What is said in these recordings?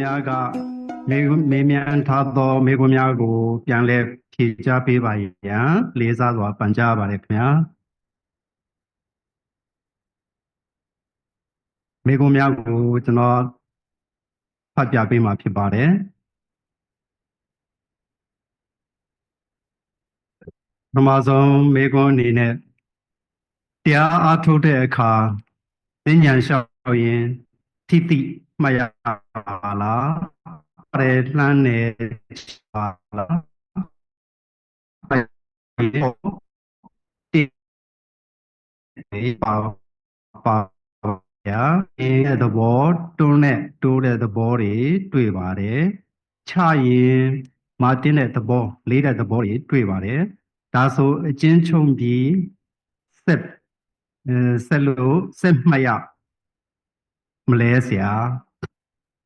မမိတ်ဆွေများကမေမေမြန်းထားသောမေခွန်းများကို ပြန်လည်ဖြေကြားပေးပါရန်လေးစားစွာပန်ကြားပါတယ်ခင်ဗျာမေခွန်းများကိုကျွန်တော်ဖတ်ပြပေးမှာဖြစ်ပါတယ်ပထမဆုံးမေခွန်းအနေနဲ့တရားအားထုတ်တဲ့အခါဉာဏ်လျှောက်ရင် ထိတိမှတ်ရပါလားရဲလှမ်းနေပါလားတိပါပါရအင်းတဲ့သဘောတွန်းတဲ့တိုးတဲ့သဘောတွေတွေ့ပါတယ်ချရင်မာတင်းတဲ့သဘောလေးတဲ့သဘောတွေတွေ့ပါတယ်ဒါဆိုအချင်းချုပ်ပြီးဆက်အဲဆက်လို့ဆက်မှတ်ရ မလဲဆရာ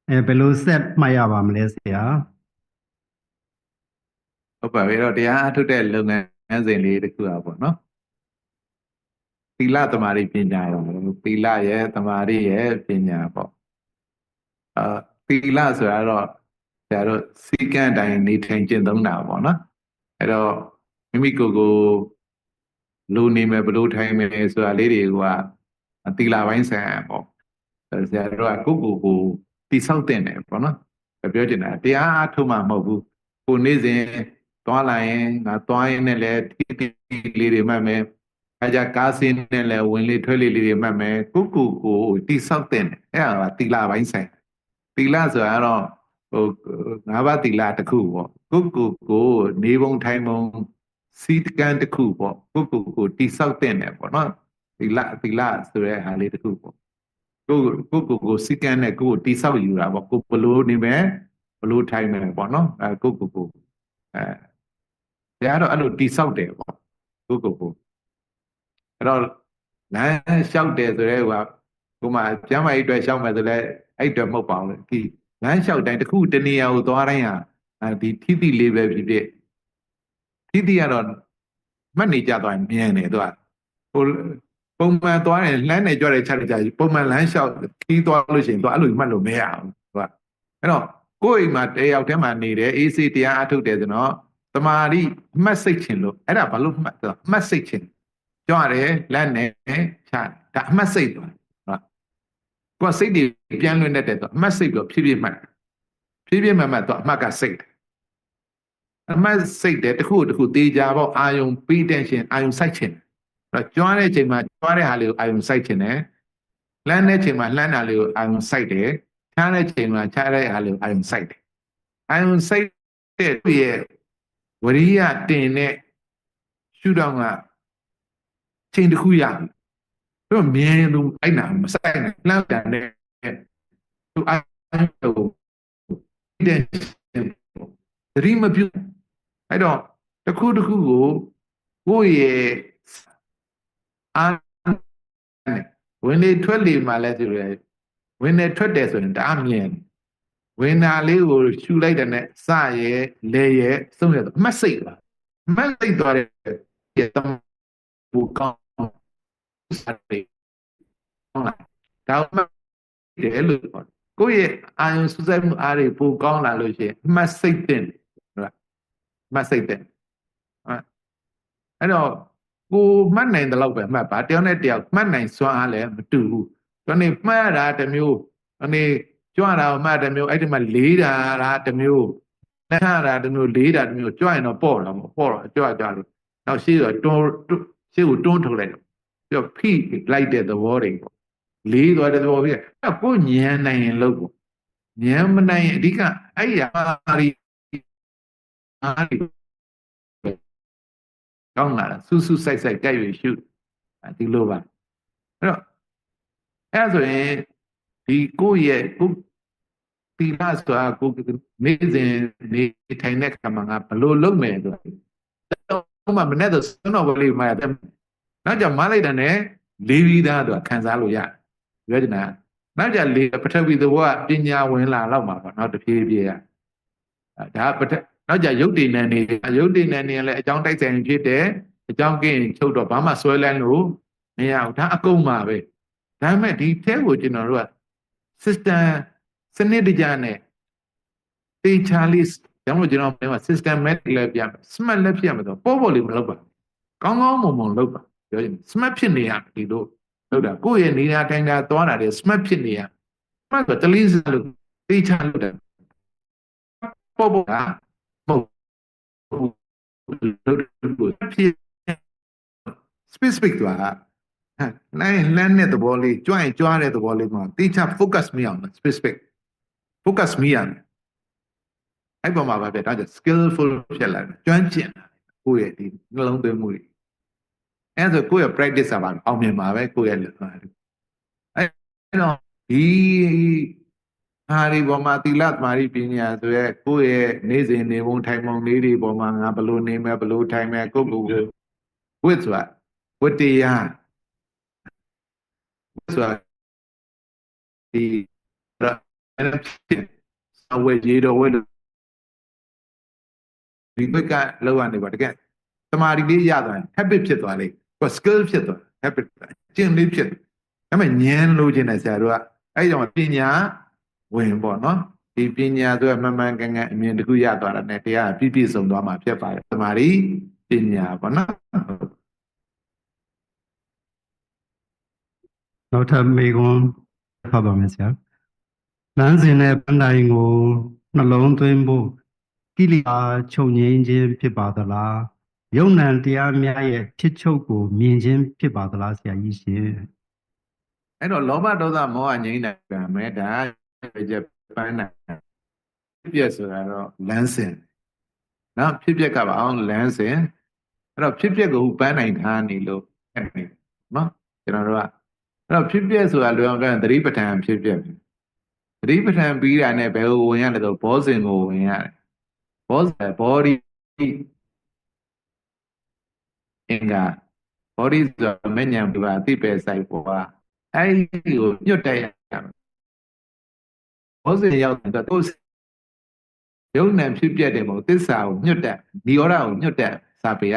အဲဘယ်လိုဆက်မှတ်ရပါမလဲဆရာဟုတ်ပါပြီအဲ့တော့တရားအထုတ်တဲ့လုပ်ငန်းစဉ်လေးတစ်ခုอ่ะပေါ့နော်သီလသမာဓိပညာရောသီလရဲ့သမာဓိရဲ့ပညာပေါ့အာသီလဆိုတာတော့ဆရာတို့စီကံအတိုင်းနေထိုင်ကျင့်သုံးတာပေါ့နော်အဲ့တော့မိမိကိုယ်ကိုလူနေမယ်ဘယ်လိုထိုင်မယ်ဆိုတာလေးတွေကသီလပိုင်းဆိုင်ရာပေါ့ ဆရာတို့ကကိုယ့်ကိုယ်ကိုတိဆောက်တဲ့တယ်ပေါ့နော်ပြောချင်တာတရားအထုတ်မှမဟုတ်ဘူးကိုနေ့စဉ်သွားလာရင်ငါသွားရင်လည်းတိတိလေးတွေမှတ်မယ်အဲကြကားစင်းနဲ့လည်းဝင်လေထွက်လေလေးတွေမှတ်မယ်ကိုကိုကိုတိဆောက်တဲ့အဲ့ဒါကတီလာပိုင်းဆိုင်တီလာဆိုတာတော့ဟိုငါးပါးတီလာတစ်ခုပေါ့ကိုကိုကိုနေပုံထိုင်ပုံစီတကန်တစ်ခုပေါ့ကိုကိုကိုတိဆောက်တဲ့ပေါ့နော်တီလာတီလာဆိုတဲ့ဟာလေးတစ်ခုပေါ့ ကိုကိုကိုကိုစီကန်နဲ့ကိုကိုတိဆောက်ယူတာပေါ့ကိုဘလို့နေမယ်ဘလို့ထိုင်မယ်ပေါ့နော်အဲကိုကိုကိုအဲတရားတော့အဲ့လိုတိဆောက်တယ်ပေါ့ကိုကိုကိုအဲ့တော့လမ်းလျှောက်တယ်ဆိုတဲ့ဟိုကကိုမှကျမ်းမာရေးအတွက်လျှောက်မယ်ဆိုလဲအဲ့အတွက်မဟုတ်ပါဘူးဒီလမ်းလျှောက်တိုင်းတစ်ခုတနေရာကိုသွားတိုင်းဟာဒီထိတိလေးပဲဖြစ်ဖြစ်ထိတိကတော့မှတ်နေကြသွားရင်မြင်တယ်သူကဟို ပုံမှန်သွားတယ်လမ်းနေကြတဲ့ခြားကြပုံမှန်လမ်းလျှောက်ခီးသွားလို့ရှိရင်သူအဲ့လိုမှတ်လို့မရဘူးသူကအဲ့တော့ကိုယ့်အိမ်မှာတယောက်တည်းမှာနေတယ်အေးစေးတရားအထုတ်တယ်ဆိုတော့တမာရီအမှတ်စိတ်ချင်လို့အဲ့ဒါဘာလို့မှတ်တော့အမှတ်စိတ်ချင်ကြွရတယ်လက်နဲ့ချဒါအမှတ်စိတ်သွားနော်ကိုယ်စိတ်တွေပြန်လွင်တဲ့တဲ့ဆိုအမှတ်စိတ်တော့ဖြည်းဖြည်းမှတ်ဖြည်းဖြည်းမှတ်မှတ်တော့အမှတ်ကစိတ်အမှတ်စိတ်တဲ့တခုတခုတေးကြပေါ့အာယုံပြီးတဲ့ရှင်အာယုံစိုက်ချင် တော့ကြွားတဲ့ချိန်မှာကြွားတဲ့ဟာလေးကိုအာယုံစိုက်ချင်တယ်လှမ်းတဲ့ချိန်မှာလှမ်းတာလေးကိုအာယုံစိုက်တယ်ချားတဲ့ချိန်မှာချားတဲ့ဟာလေးကိုအာယုံစိုက်တယ်အာယုံစိုက်တဲ့သူရဲ့ဝရိယတင်တဲ့ရှုထောင့်ကချိန်တစ်ခုရပြီသူမြင်လို့အဲ့နာမဆိုင်နဲ့လှမ်းပြန်တဲ့သူအဲ့လိုတဲ့သတိမပြုအဲ့တော့တစ်ခုတစ်ခုကိုကိုယ့်ရဲ့ အာဝင်လေထွက်လေမှလည်းဆိုရယ်ဝင်နေထွက်တယ်ဆိုရင်ဒါမြင်ဝင်နာလေးကိုရှူလိုက်တဲ့နဲ့စရဲလဲရဲစုံရတော့အမှတ်စိတ်ပါအမှတ်စိတ်သွားတဲ့တမဘူကောင်းစားတယ်ဟုတ်လားဒါမှတယ်လို့ကိုယ့်ရဲ့အာယုံစူးစိုက်မှုအားတွေပိုကောင်းလာလို့ရှိရင်အမှတ်စိတ်တင်ဟုတ်လားအမှတ်စိတ်တင်အဲ့တော့ ကိုမှတ်နိုင်တဲ့လောက်ပဲမှတ်ပါတယောက်နဲ့တယောက်မှတ်နိုင်စွမ်းအားလည်းမတူဘူးဒီနေ့မှတ်တာတစ်မျိုးဒီနေ့ကြွတာမှတ်တစ်မျိုးအဲ့ဒီမှာလေးတာတာတစ်မျိုးနှမ်းတာတစ်မျိုးလေးတာတစ်မျိုးကြွရင်တော့ပေါ့တော့မပေါ့တော့ကြွကြလို့နောက်ရှေ့တော့တွန်းရှေ့ကိုတွန်းထုတ်လိုက်တော့ပြီးတော့ဖိလိုက်တဲ့သဘောတွေပေါ့လေးသွားတဲ့သဘောဖြစ်အဲ့ကိုညံနိုင်ရင်လို့ပေါ့ညံမနိုင်ရင်အဓိကအဲ့ရပါရီအားရီ ကောင်းလာတာစူးစူးဆိုင်ဆိုင်ကြိုက်ရရှုဒီလိုပါအဲ့တော့အဲ့ဆိုရင်ဒီကိုယ့်ရဲ့ကိုတီလာဆိုတာကိုနေစဉ်နေထိုင်တဲ့ခါမှာငါဘလို့လုပ်မယ်ဆိုတော့မှမနဲ့တော့စွန်းတော်ကလေးမှရတယ်နောက်ကြမလိုက်တဲ့နဲ့လေးပြီးသားတော့ခံစားလို့ရတယ်ပြောချင်တာနောက်ကြလေးပထဝီသဘောကပညာဝင်လာတော့မှာပေါ့နောက်တစ်ပြေးပြေးရဒါပထ နောက်ကြရုပ်တည်နေနေရုပ်တည်နေနေလည်းအကြောင်းတိုက်ဆိုင်ဖြစ်တယ်အကြောင်းကင်းချုပ်တော့ဘာမှဆွဲလန်းလို့မရဘူးဒါအကုန်ပါပဲဒါပေမဲ့ဒီထဲကိုကျွန်တော်တို့က system စနစ်တကျနဲ့တေချာလေးကြောင့်မို့ကျွန်တော်ပြောမှာ systematic လည်းပြမယ် smart လည်းဖြစ်ရမယ်ဆိုတော့ပေါ်ပေါ်လေးမလုပ်ပါဘူးကောင်းကောင်းမွန်မွန်လုပ်ပါပြောရင် smart ဖြစ်နေရဒီလိုလုပ်တာကိုယ့်ရဲ့နေရာထိုင်တာသွားတာတွေ smart ဖြစ်နေရ smart ဆိုတလေးစလို့တေချာလုပ်တယ်ပေါ်ပေါ်ကမဟုတ်ဘူး လုပ်လို့ဖြစ် specific သွားဟမ်လိုင်းလမ်းတဲ့သဘောလေးကြွရင်ကြွားတဲ့သဘောလေးမှာတေချာ focus မရအောင် specific focus မရအောင်အဲ့ပေါ်မှာပါပဲဒါကြောင့် skillful ဖြစ်လာတယ်ကျွမ်းကျင်လာတယ်ကိုယ့်ရဲ့ဒီနှလုံးသွင်းမှုတွေအဲ့ဒါဆိုကိုယ့်ရဲ့ practice ကပါအောင်မြင်ပါပဲကိုယ့်ရဲ့အဲ့အဲ့တော့ဒီ ဟာဒီပေါ်မှာသီလသမာဓိပညာဆိုရဲကိုယ့်ရဲ့နေ့စဉ်နေပုံထိုင်ပုံလေးတွေပေါ်မှာငါဘယ်လိုနေမယ်ဘယ်လိုထိုင်မယ်ကိုယ့်ကိုယ်ဝိသဆိုတာဝတ္တရားဝိသဆိုတာဒီအဲ့ဒါဖြစ်အဝေကြီးတော့ဝဲလို့ဒီဘက်ကလောက်ရနေပါတကယ်တမာရီလေးရသွားရင် habit ဖြစ်သွားလေကို skill ဖြစ်သွား habit ကျင့်လေးဖြစ်ဒါပေမဲ့ဉာဏ်လိုချင်တဲ့ဆရာတို့ကအဲ့ကြောင့်ပညာ ဝင်ပေါ့နော်ဒီပညာဆိုရမှန်မှန်ကန်ကန်အမြင်တစ်ခုရသွားတာ ਨੇ တရားပြည့်ပြည့်စုံသွားမှာဖြစ်ပါတယ်တမာရီပညာပေါ့နော်နောက်ထပ်မေကွန်းဖတ်ပါမယ်ဆရာလမ်းစဉ်နဲ့ပန်းတိုင်ကိုနှလုံးသွင်းဖို့ကိလေသာချုပ်ငြိမ်းခြင်းဖြစ်ပါသလားယုံ nant တရားများရဲ့ဖြစ်ချုပ်ကိုမြင်ခြင်းဖြစ်ပါသလားဆရာကြီးရှင်အဲ့တော့လောဘဒေါသမောဟငြိမ်းတယ်ကမဲဒါ ကြပန်းနိုင်ဖြစ်ပြဆိုတာတော့လမ်းစဉ်နော်ဖြစ်ပြကပါအောင်လမ်းစဉ်အဲ့တော့ဖြစ်ပြကိုပန်းနိုင်ထားနေလို့အဲ့ဒီနော်ကျွန်တော်တို့ကအဲ့တော့ဖြစ်ပြဆိုတာလွယ်အောင်ပြောရင်သတိပဋ္ဌာန်ဖြစ်ပြသတိပဋ္ဌာန်ပြီးတာနဲ့ဘယ်ကိုဝင်ရလဲဆိုဘောဇင်ကိုဝင်ရတယ်ဘောဇင် body အင်္ဂါ body ဆိုတာမဉဏ်ပြပါအသိပဲဆိုင်ပေါ်ကအဲ့ဒီကိုညွတ်တက်ရမယ် ဘောဇင်ရောက်တော့သူယုံနံဖြစ်ပြတဲ့မို့သစ္စာကိုညွတ်တက်និရောဓကိုညွတ်တက်စာပေက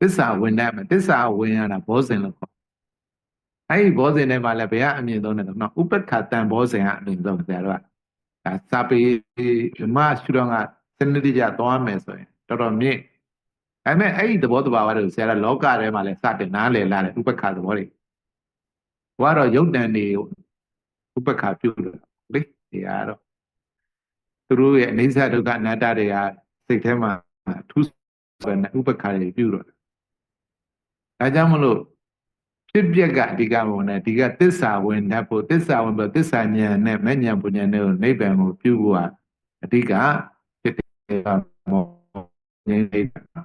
သစ္စာဝင်တတ်မယ်သစ္စာဝင်ရတာဘောဇင်လို့ခေါ်အဲ့ဒီဘောဇင်ထဲမှာလည်းဘယ်ကအမြင်ဆုံးလဲဆိုတော့ဥပ္ပခတံဘောဇင်ကအမြင်ဆုံးဆရာတို့ကဒါစာပေဓမ္မရှုတော့ကစနစ်တကျသွားမယ်ဆိုရင်တော်တော်မြင့်ဒါပေမဲ့အဲ့ဒီသဘောတဘာဝတွေကိုဆရာကလောကထဲမှာလည်းစတင်နားလည်လာတယ်ဥပ္ပခသဘောတွေဘဝတော့ယုတ်တန်တွေဥပ္ပခပြုလို့ လေဒီကတော့သူတို့ရဲ့အနိစ္စဒုက္ခအနတ္တတွေကစိတ်ထဲမှာထူးဆိုတဲ့ဥပ္ပခတွေပြုတော့ဒါကြောင့်မလို့ဖြစ်ပျက်ကအဓိကဘုံနဲ့ဒီကသစ္စာဝင်တတ်ဖို့သစ္စာဝင်ဖို့သစ္စာဉာဏ်နဲ့မဉဏ်ပူဉာဏ်နဲ့နိဗ္ဗာန်ကိုပြုဖို့ကအဓိကဖြစ်တယ်မောငြိမ်းနေတာ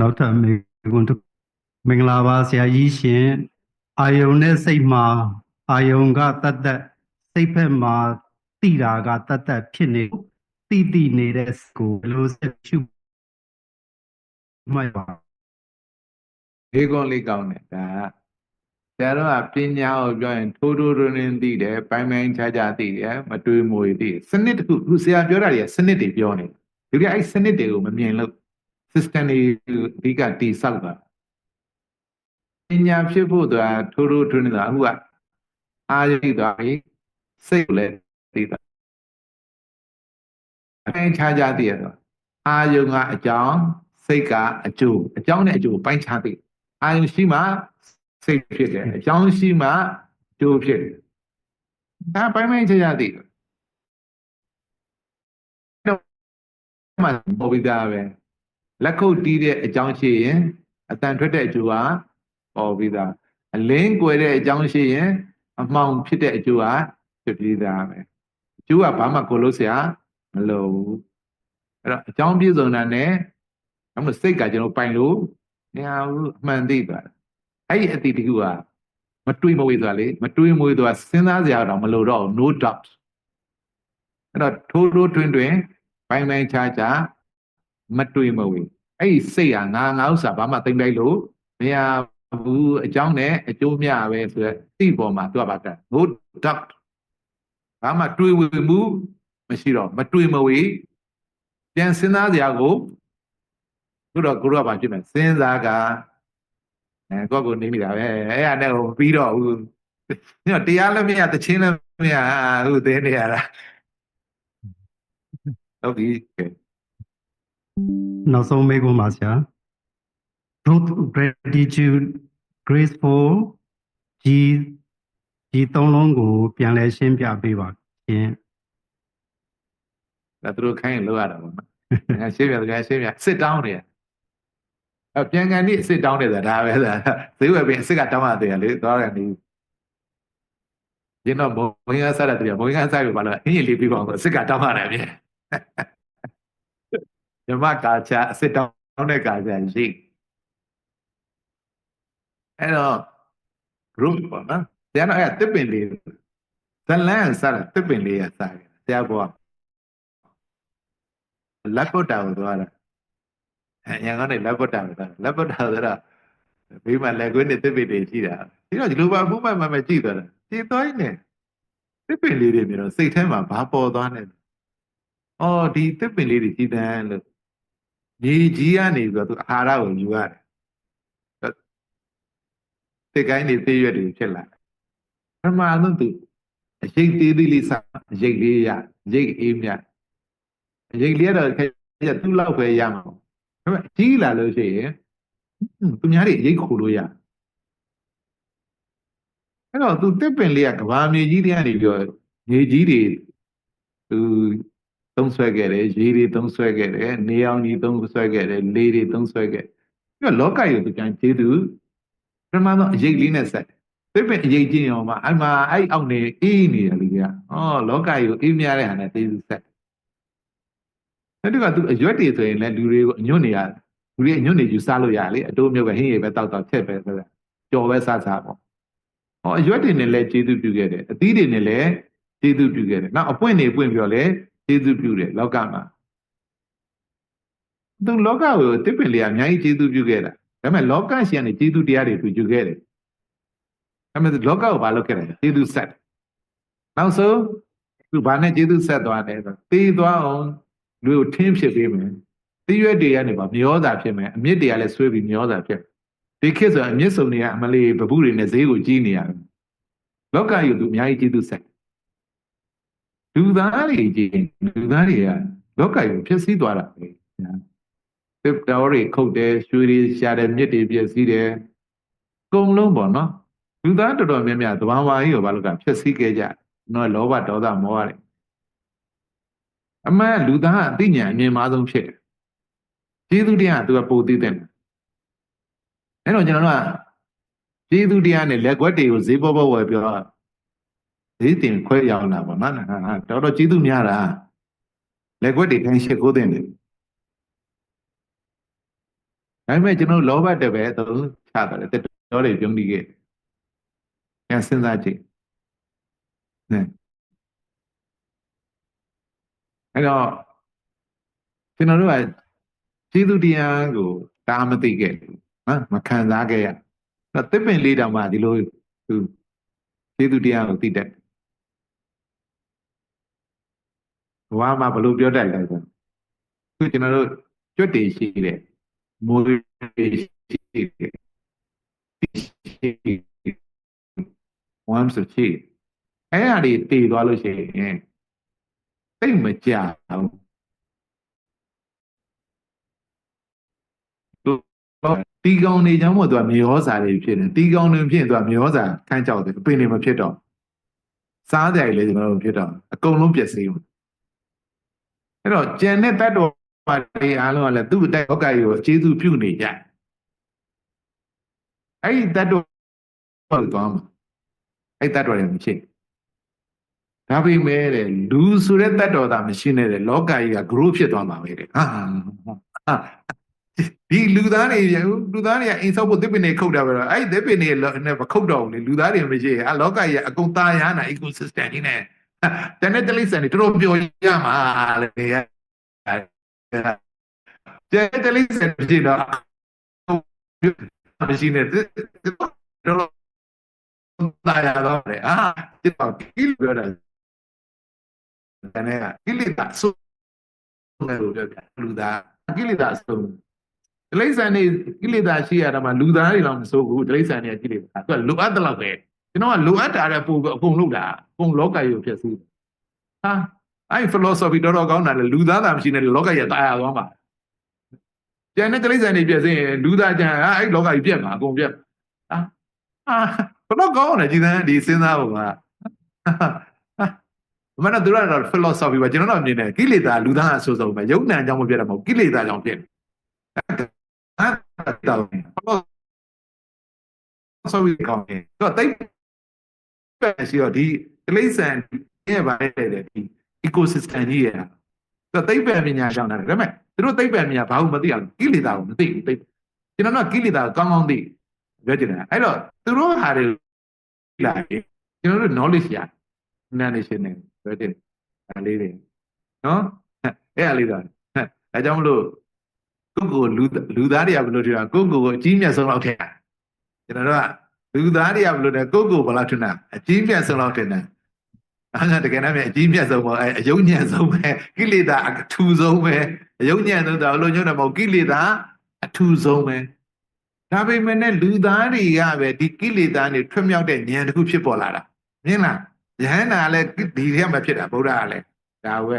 နောက်ထပ်မေကွန်းတစ်မင်္ဂလာပါဆရာကြီးရှင်အာယုန်နဲ့စိတ်မှာ အာယုန်ကတတ်တတ်စိတ်ဖက်မှာတိတာကတတ်တတ်ဖြစ်နေတိတိနေတဲ့ကိုဘယ်လိုဆက်ရှုမှတ်ပါဒီကုန်းလေးကောင်းတယ်ဒါဆရာတော်ကပညာကိုပြောရင်ထိုးထိုးထွန်းထွန်းသိတယ်ပိုင်းပိုင်းခြားခြားသိတယ်မတွေးမွေသိတယ်စနစ်တစ်ခုခုဆရာပြောတာတွေကစနစ်တွေပြောနေတယ်ဒီကအဲ့စနစ်တွေကိုမမြင်လို့ system တွေအဓိကတိဆောက်တာပညာဖြစ်ဖို့ဆိုတာထိုးထိုးထွန်းထွန်းနေတာအခုက အာရိသွားပြီစိတ်ကိုလည်းသိတာအပိုင်းခြားခြားသိရတော့အာယုံကအကြောင်းစိတ်ကအကျိုးအကြောင်းနဲ့အကျိုးပိုင်းခြားသိအာယုံရှိမှစိတ်ဖြစ်တယ်အကြောင်းရှိမှအကျိုးဖြစ်တယ်ဒါပိုင်းပိုင်းခြားခြားသိတယ်တော့မှပေါ်ပြီးသားပဲလက်ခုပ်တီးတဲ့အကြောင်းရှိရင်အတန်ထွက်တဲ့အကျိုးကပေါ်ပြီးသားအလင်းကွယ်တဲ့အကြောင်းရှိရင် အမှောင်ဖြစ်တဲ့အကျိုးကဖြစ်ပြီးသားပဲအကျိုးကဘာမှကိုလို့ဆရာမလိုဘူးအဲ့တော့အကြောင်းပြည့်စုံတာနဲ့အမှစိတ်ကကျွန်တော်ပိုင်လို့မရဘူးအမှန်သိသွားတယ်အဲ့ဒီအတိတကူကမတွေးမဝေးဆိုတာလေမတွေးမဝေးဆိုတာစဉ်းစားစရာတော့မလိုတော့ဘူး no doubt အဲ့တော့ထိုးထိုးတွင်တွင်ပိုင်ပိုင်ခြားခြားမတွေးမဝေးအဲ့ဒီစိတ်ကငါငါဥစ္စာဘာမှသိမ့်လိုက်လို့မရ ဘူးအကြောင်းနဲ့အကျိုးမျှပဲဆိုရက်သိပေါ်မှာသူကပါက no doubt ဘာမှတွေးဝေမှုမရှိတော့မတွေးမဝေးပြန်စဉ်းစားစရာကိုတို့တော့ကိုတို့ကဘာဖြစ်မလဲစဉ်းစားကအဲကိုယ့်ကိုနေမိတာပဲအဲ့ရနဲ့ဟိုပြီးတော့ဘူးညတရားလည်းမရတချင်းလည်းမရဟုတ်သေးနေရတာဟုတ်ပြီကဲနောက်ဆုံးမေးခွန်းပါဆရာ truth gratitude graceful ဒီဒီသုံးလုံးကို ပြန်လဲရှင်းပြပေးပါရှင်ဒါသူတို့ခိုင်းရင်လောက်ရတာပေါ့နော်ငါရှင်းပြတယ်ငါရှင်းပြစစ်တောင်းနေရအပြန်ကန်นี่စစ်တောင်းနေတာဒါပဲဒါဈေးဝယ်ပြီးအစ်စ်ကတောင်းရတယ်လေသွားတယ်နေရင်းတော့ဘုံရစားတယ်ဘုံရစားပြီဘာလို့အင်းကြီးလေးပြီးပါအောင်အစ်စ်ကတောင်းရတယ်မြေညမကာချာအစ်စ်တောင်းတဲ့ကာချာရှိ အဲ့တော့ group ပေါ့နော်တရားတော့အဲ့တစ်ပင်လေးဇလန်းစားတယ်တစ်ပင်လေးရစားတယ်တရားဘောလက်ပုတ်တာကိုသွားတာအဲညာကနေလက်ပုတ်တာကိုသွားလက်ပုတ်တာဆိုတော့ဘေးမှာလက်ကွင်းနဲ့တစ်ပင်လေးရှိတာဒီတော့ဒီလိုပါဘုမမမကြည့်သွားတာကြည့်သွားနေတစ်ပင်လေးတွေမြင်တော့စိတ်ထဲမှာဘာပေါ်သွားနေလဲအော်ဒီတစ်ပင်လေးတွေကြည်တန်းလို့မြေကြီးကနေပြီးတော့သူအာဟာရကိုယူရတယ် တစ်ကိုင်းတွေသေးရွက်တွေဖြစ်လာပထမဆုံးသူအရိတ်သေးသေးလေးစအရိတ်လေးရရိတ်အေးမြတ်အရိတ်လေးကတော့ခဲရသူ့လောက်ပဲရမှာပေါ့ဒါပေမဲ့ကြီးလာလို့ရှိရင်သူများတွေအရိတ်ခိုလို့ရအဲ့တော့သူတစ်ပင်လေးကကဘာမြေကြီးတွေကနေပြီးတော့မြေကြီးတွေသူသုံးဆွဲခဲ့တယ်ရေတွေသုံးဆွဲခဲ့တယ်နေအောင်ကြီးသုံးဆွဲခဲ့တယ်လေတွေသုံးဆွဲခဲ့ပြီးတော့လောကကြီးကိုသူပြန်ကျေးသူ ပထမဆုံးအရိတ်လေးနဲ့ဆက်တယ်ပြပြအရေးကြီးအောင်မှာအဲ့မှာအဲ့အောက်နေအေးနေတယ်လူတွေက။အော်လောကကြီးကိုအေးမြတဲ့ဟာနဲ့သိသူဆက်။အဲ့ဒီကသူအရွက်တွေဆိုရင်လည်းလူတွေကိုအညွတ်နေရတယ်။လူတွေအညွတ်နေယူစားလို့ရလေအတိုးမျိုးပဲဟင်းရည်ပဲတောက်တောက်ချက်ပဲဆိုတာ။ကြော်ပဲစားစားပေါ့။ဟောအရွက်တွေနဲ့လည်းကျေးဇူးပြုခဲ့တယ်။အသီးတွေနဲ့လည်းကျေးဇူးပြုခဲ့တယ်။နောက်အပွင့်တွေပွင့်ပြီးတော့လည်းကျေးဇူးပြုတယ်လောကမှာ။သူလောကကိုတစ်ပင်လေးကအများကြီးကျေးဇူးပြုခဲ့တာ။ ဒါပေမဲ့လောကရှင်ကနေကျေးဇူးတရားတွေပြုယူခဲ့တယ်။ဒါပေမဲ့လောကကိုဘာလုပ်ခဲ့လဲကျေးဇူးဆက်။နောက်ဆုံးသူဘာနဲ့ကျေးဇူးဆက်သွားတယ်ဆိုတေးသွားအောင်လူကိုထင်းဖြစ်ပေးမယ်။တိရွက်တွေကနေပါမျောတာဖြစ်မယ်။အမြင့်တွေကလည်းဆွဲပြီးမျောတာဖြစ်မယ်။ဒီခေတ်ဆိုအမြင့်စုံတွေကအမလေးပပုတွေနဲ့ဈေးကိုကြီးနေရတယ်။လောကကြီးကိုသူအများကြီးကျေးဇူးဆက်။လူသားတွေကြီးလူသားတွေကလောကကြီးကိုဖြစ်စည်းသွားတာပဲ။ တစ်တော်တွေခုတ်တယ်ရွှေတွေရှာတယ်မြစ်တွေပြည့်စည်တယ်။ကုံလုံးပေါ့နော်။လူသားတော်တော်များများသဘာဝကြီးကိုဘာလို့ကဖြစ်စည်းခဲ့ကြ။နော်လောဘဒေါသမောဟတွေအမှန်လူသားကအသိဉာဏ်အမြင်မားဆုံးဖြစ်တယ်။ကျေးဇူးတရားကသူကပိုသိတဲ့။အဲ့တော့ကျွန်တော်တို့ကကျေးဇူးတရားနဲ့လက်ကွက်တွေကိုဈေးပေါ်ပေါ်ဝယ်ပြောဈေးတင်ခွဲရောင်းတာပေါ့နော်။တော်တော်ကျေးဇူးများတာ။လက်ကွက်တွေတိုင်းရှစ်ကိုတင်တယ်။ ဒါပေမဲ့ကျွန်တော်လောဘတက်ပဲသုံးချတာလေတက်တော်တွေပြုံးပြီးခဲ့။ပြန်စဉ်းစားကြည့်။နဲအဲ့တော့ကျွန်တော်တို့ကကျေးဇူးတရားကိုတားမသိခဲ့ဘူးနော်မခံစားခဲ့ရအဲ့တစ်ပင်လေးတောင်မှဒီလိုသူကျေးဇူးတရားကိုသိတတ်ဘဝမှာဘလို့ပြောတတ်လဲဆိုခုကျွန်တော်တို့ကြွတ်တည်ရှိတယ် မိုးတွေရှိတယ်ဝမ်းဆိုရှိအဲ့ဒါတွေတည်သွားလို့ရှိရင်သိမကြဘူးတီကောင်နေချမ်းမို့သူကမြေဩဇာတွေဖြစ်နေတီကောင်တွေဖြစ်ရင်သူကမြေဩဇာခန်းကြောက်တယ်အပင်တွေမဖြစ်တော့စားကြရလေကျွန်တော်တို့ဖြစ်တော့အကုန်လုံးပျက်စီးမှာအဲ့တော့ကျန်တဲ့တတ်တော် ပါတွေအားလုံးကလည်းသူ့တိုက်လောကကြီးကိုကျေးဇူးပြုနေကြအဲ့ဒီတတ်တော်ကိုသွားမှာအဲ့တတ်တော်တွေမရှိဒါပေမဲ့တဲ့လူဆိုတဲ့တတ်တော်သာမရှိနဲ့တဲ့လောကကြီးက grow ဖြစ်သွားမှာပဲတဲ့ဟာဒီလူသားတွေလူသားတွေကအိမ်ဆောက်ဖို့သစ်ပင်တွေခုတ်တာပဲတော့အဲ့ဒီသစ်ပင်တွေနဲ့မခုတ်တော့ဘူးလေလူသားတွေမရှိရအလောကကြီးအကုန်သားရနာ ecosystem ကြီးနဲ့တနေ့တလိစံတွေတော်တော်ပျော်ရမှာလေ ကျဲတလေးစင်ပြည်တော့မရှိနေတယ်တော့တာရတော့လေအာဒီတော့ကိလေပြောတာတနေ့ကကိလေသာဆုံးတယ်လို့ပြောပြလူသားကိလေသာဆုံးတိရစ္ဆာန်တွေကိလေသာရှိရတာမှလူသားတွေတော့မဆိုးဘူးတိရစ္ဆာန်တွေကကိလေသာသူကလိုအပ်တဲ့လောက်ပဲကျွန်တော်ကလိုအပ်တာတဲ့ပုံအကုန်လုပ်တာအကုန်လောကကြီးကိုဖြစ်စီဟာ အဲ့ philosophy တော်တော်ကောင်းတာလေလူသားသာမရှိနဲ့လောကကြီးတာယာသွားမှာကျန်တဲ့တိရစ္ဆာန်တွေပြည့်စင်လူသားကျန်ကအဲ့လောကကြီးပြတ်မှာအကုန်ပြတ်မှာအာဘယ်တော့ကောင်းလဲကြည်သန်းဒီစဉ်းစားဖို့ကမနတို့ရတော့ philosophy ပဲကျွန်တော်တို့မြင်တယ်ကိလေသာလူသားအဆိုးဆုံးပဲယုံနံအကြောင်းမပြတ်တာမဟုတ်ကိလေသာကြောင့်ပြတ်တယ်အဲ့ဒါတော့ philosophy ကောင်းတယ်သူကတိတ်ပဲရှိတော့ဒီတိရစ္ဆာန်ရဲ့ဘာလဲဒီ ecosystem ကြီးရဲ့တော့သိပ္ပံပညာကြောင့်တယ်ဒါပေမဲ့သူတို့သိပ္ပံပညာဘာလို့မသိအောင်ကိလေသာကိုမသိဘူးသိကျွန်တော်တို့ကကိလေသာကိုကောင်းကောင်းသိပြောချင်တယ်အဲ့တော့သူတို့ဟာတွေလာတယ်ကျွန်တော်တို့ knowledge ရနာနေရှင်နေပြောချင်တယ်ဒါလေးတွေနော်အဲ့အလေးတော့ဒါကြောင့်မလို့ကိုကိုလူလူသားတွေကဘယ်လိုထင်တာကိုကိုကိုအကြီးမြတ်ဆုံးလောက်ထင်တာကျွန်တော်တို့ကလူသားတွေကဘယ်လိုလဲကိုကိုဘယ်လောက်ထင်တာအကြီးမြတ်ဆုံးလောက်ထင်တယ် အဲ့ဒါတကယ်တော့အကြီးမြတ်ဆုံးပေါ့အဲအယုံညံ့ဆုံးပဲကိလေသာအထူဆုံးပဲအယုံညံ့ဆုံးတော့အလုံးညုံတယ်မဟုတ်ကိလေသာအထူဆုံးပဲဒါပေမဲ့ねလူသားတွေကပဲဒီကိလေသာတွေထွတ်မြောက်တဲ့ဉာဏ်တစ်ခုဖြစ်ပေါ်လာတာမြင်လားယဟန္တာလည်းဒီထဲမှာဖြစ်တာဗုဒ္ဓကလည်းဒါပဲ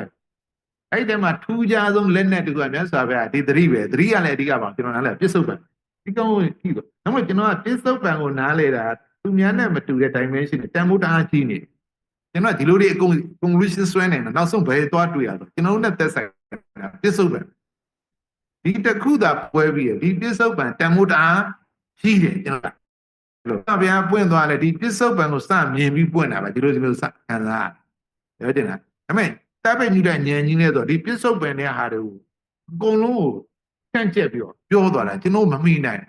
အဲ့ဒီမှာထူးခြားဆုံးလက်နဲ့တူကမြတ်စွာဘုရားဒီသတိပဲသတိကလည်းအဓိကပါကျွန်တော်နားလဲပြစ္ဆုတ်ပံဒီကောင်းကိုကြည့်တော့ဒါမှမဟုတ်ကျွန်တော်ကပြစ္ဆုတ်ပံကိုနားလဲတာသူများနဲ့မတူတဲ့ dimension နဲ့တန်ဖိုးတအားကြီးနေတယ် ကျွန်တော်ကဒီလိုတွေအကုန် conclusion ဆွဲနေတယ်နောက်ဆုံးဘယ်သွားတွေ့ရတော့ကျွန်တော်တို့နဲ့သက်ဆိုင်တာပြစ္ဆုတ်ပံဒီတစ်ခုသာပွဲပြီးရဒီပြစ္ဆုတ်ပံတန်ဖိုးတအားကြီးတယ်ကျွန်တော်လို့ဘုရားပွင့်သွားလဲဒီပြစ္ဆုတ်ပံကိုစမြင်ပြီးပွင့်တာပါဒီလိုဒီလိုစခံစားပြောတင်လားဒါပေမဲ့တပ်ပိတ်မြူတဲ့ဉာဏ်ကြီးနဲ့ဆိုဒီပြစ္ဆုတ်ပံတဲ့ဟာတွေကိုအကုန်လုံးကိုတန့်ကျက်ပြီးတော့ပြောသွားတာကျွန်တော်မမိနိုင်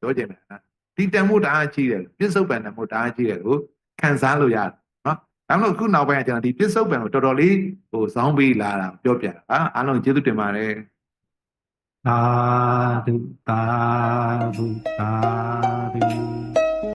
ပြောတင်လားဒီတန်ဖိုးတအားကြီးတယ်ပြစ္ဆုတ်ပံတန်ဖိုးတအားကြီးတယ်ကိုခံစားလို့ရတယ်နော် ဒါမှမဟုတ်အခုနောက်ပိုင်းကကျွန်တော်ဒီပြစ္ဆုတ်ပံကိုတော်တော်လေးဟိုဇောင်းပေးလာတာပြောပြတာဟာအားလုံးကျေးဇူးတင်ပါတယ်သာဓုသာဓုသာဓု